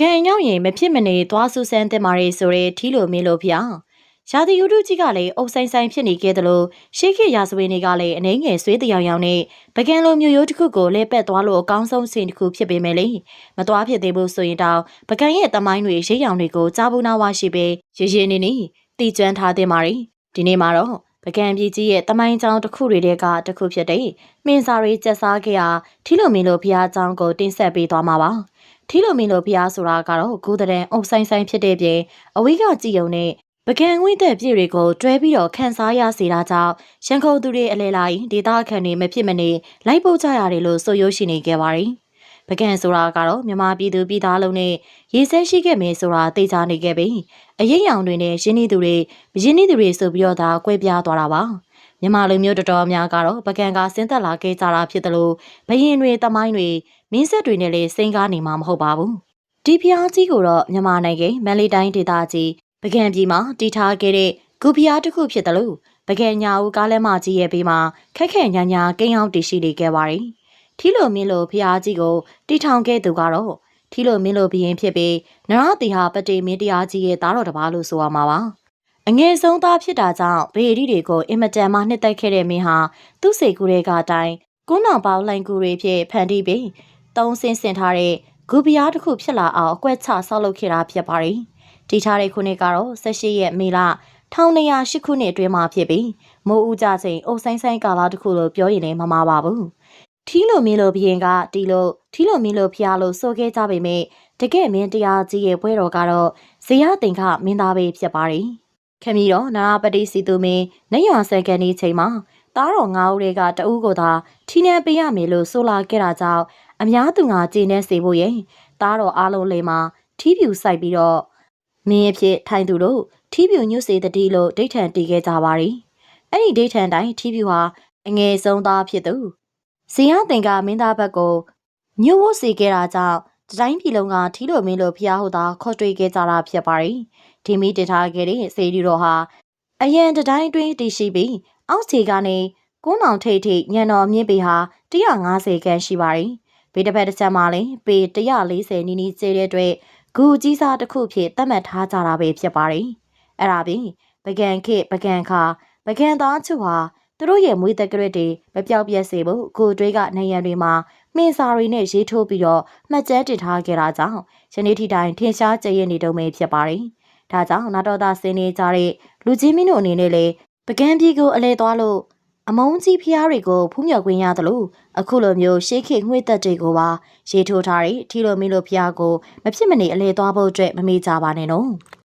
ကံရောက်ရင်မဖြစ်မနေသွားဆူဆန်းတင်မာရီဆိုတဲ့ထီလိုမင်းလို့ဖျားရာသီဥတုကြီးကလည်းအုပ်ဆိုင်ဆိုင်ဖြစ်နေခဲ့တယ်လို့ရှေးခေတ်ရာဇဝင်တွေကလည်းအနေငယ်ဆွေးတယောင်ယောင်နဲ့ပကံလိုမျိုးရိုးတစ်ခုကိုလဲပက်သွားလို့အကောင်းဆုံးစီတစ်ခုဖြစ်ပေမဲ့လေမသွားဖြစ်သေးဘူးဆိုရင်တောင်ပကံရဲ့တမိုင်းတွေရိပ်ရောင်တွေကိုကြားဘူးနာဝရှိပဲရရနေနေတည်ကျွမ်းထားတင်မာရီဒီနေ့မှာတော့ပကံပြည်ကြီးရဲ့တမိုင်းကြောင်းတစ်ခုတွေကတစ်ခုဖြစ်တဲ့မင်းစာရီစက်စားခဲ့ရာထီလိုမင်းလိုဖျားကြောင်းကိုတင်ဆက်ပေးသွားမှာပါ ထီလိုမင်းလိုဖျားဆိုတာကတော့ဂူတရန်အုပ်ဆိုင်ဆိုင်ဖြစ်တဲ့ပြင်အဝိကကြည်ုံနဲ့ပကံဝိသက်ပြည့်တွေကိုတွဲပြီးတော့ခန်းစားရစေတာကြောင့်ရန်ကုန်သူတွေအလဲလိုက်ဒေသခံတွေမဖြစ်မနေလိုက်ပို့ကြရတယ်လို့ဆိုရိုးရှိနေခဲ့ပါတယ် ပကံဆိုတာကတော့မြမပြည်သူပြည်သားလုံးနဲ့ရေးဆဲရှိခဲ့မယ်ဆိုတာသိကြနေခဲ့ပြီးအရေးရောင်တွေနဲ့ရင်းနှီးသူတွေရင်းနှီးသူတွေဆိုပြီးတော့ဒါကွဲပြားသွားတာပါမြန်မာလူမျိုးတော်တော်များကတော့ပကံကဆင်းသက်လာခဲ့ကြတာဖြစ်တယ်လို့ဘရင်တွေတမိုင်းတွေမင်းဆက်တွေနဲ့လည်းစိန်ကားနေမှာမဟုတ်ပါဘူးဒီဖျားကြီးကိုတော့မြန်မာနိုင်ငံမန်လေးတိုင်းဒေသကြီးပကံပြည်မှာတည်ထားခဲ့တဲ့ဂူဖျားတစ်ခုဖြစ်တယ်လို့ပကံညာဦးကားလမ်းမကြီးရဲ့ဘေးမှာခက်ခဲညာညာကိန်းအောင်တည်ရှိနေခဲ့ပါတယ် ထီလိုမင်းလိုဖျားကြီးကိုတီထောင်ခဲ့သူကတော့ထီလိုမင်းလိုဘရင်ဖြစ်ပြီးနရတိဟာပတေမင်းတရားကြီးရဲ့သားတော်တစ်ပါးလို့ဆိုရမှာပါအငယ်ဆုံးသားဖြစ်တာကြောင့်ဘေရီတွေကိုအင်မတန်မှနှစ်သက်ခဲ့တဲ့မင်းဟာသူ့စိတ်ကူးတွေကတိုင်းကုန်းတော်ပေါင်းလိုင်ကူတွေဖြစ်ဖန်တီးပြီးသုံးဆင်းဆင်ထားတဲ့ဂူပြားတစ်ခုဖြစ်လာအောင်အကွက်ချဆောက်လုပ်ခဲ့တာဖြစ်ပါတယ်။တီထားတဲ့ခုနှစ်ကတော့18ရက်မေလ1208ခုနှစ်အတွင်းမှာဖြစ်ပြီးမိုးဦးကြချိန်အုပ်ဆိုင်ဆိုင်ကာလတစ်ခုလို့ပြောရင်လည်းမမှားပါဘူး။ ထီလိုမင်းလိုဘရင်ကတီလိုထီလိုမင်းလိုဖျားလို့ဆိုခဲ့ကြပေမဲ့တကယ်မင်းတရားကြီးရဲ့ပွဲတော်ကတော့ဇေယတင်ခမင်းသားပဲဖြစ်ပါတယ်။ခမီတော့နာရပတိစီသူမင်းနေရွာဆယ်ကန်ဒီချိန်မှာသားတော်ငါးဦးတွေကတဦးကိုသာထီနန်းပေးရမယ်လို့ဆိုလာခဲ့တာကြောင့်အများသူငါကျေနပ်စေဖို့ရဲ့သားတော်အားလုံးလေးမှာထီးပြူဆိုင်ပြီးတော့မင်းအဖြစ်ထိုင်သူတို့ထီးပြူညွတ်စေတတိလို့ဒိဋ္ဌံတီးခဲ့ကြပါရီအဲ့ဒီဒိဋ္ဌံတိုင်းထီးပြူဟာအငယ်ဆုံးသားဖြစ်သူ ဇီယတင်ကမင်းသားဘက်ကိုညှို့ဝတ်စေခဲ့တာကြောင့်တတိုင်းပြည်လုံးကထီးလိုမင်းလိုဖျားဟုတ်တာခေါ်တွေ့ခဲ့ကြတာဖြစ်ပါရီဒီမီတင်ထားခဲ့တဲ့စေဒီတော်ဟာအရန်တတိုင်းတွင်းတည်ရှိပြီးအောက်ခြေကနေကုန်းအောင်ထိတ်ထိတ်ညံတော်မြင့်ပေဟာ150ခန်းရှိပါရီဘေးတစ်ဖက်တစ်ချက်မှာလည်းပေ140နီးနီးကျဲတဲ့အတွက်ဂူကြီးစားတစ်ခုဖြစ်သတ်မှတ်ထားကြတာပဲဖြစ်ပါတယ်။အဲ့ဒါပြင်ပကံခေပကံခါပကံသားချုဟာ သူတို့ရဲ့မွေးတက်ကရက်တွေမပြောက်ပြက်စေဖို့ဂူတွေးကနေရံတွေမှာမှင်စာတွေနဲ့ရေးထိုးပြီးတော့မှတ်ကျန်းတင်ထားခဲ့တာကြောင့်ယနေ့ထိတိုင်ထင်ရှားကြရနေတုံးပဲဖြစ်ပါတယ်။ဒါကြောင့်နာတော်သားစင်းနေကြတဲ့လူကြီးမင်းတို့အနေနဲ့လေပကံပြည်ကိုအလဲသွားလို့အမုန်းကြီးဖျားတွေကိုဖူးမြော်ခွင့်ရတယ်လို့အခုလိုမျိုးရှေးခေတ်ငွေသက်တွေကိုပါရေထိုးထားတဲ့ထီလိုမီလိုဖျားကိုမဖြစ်မနေအလဲသွားဖို့အတွက်မမေ့ကြပါနဲ့နော်။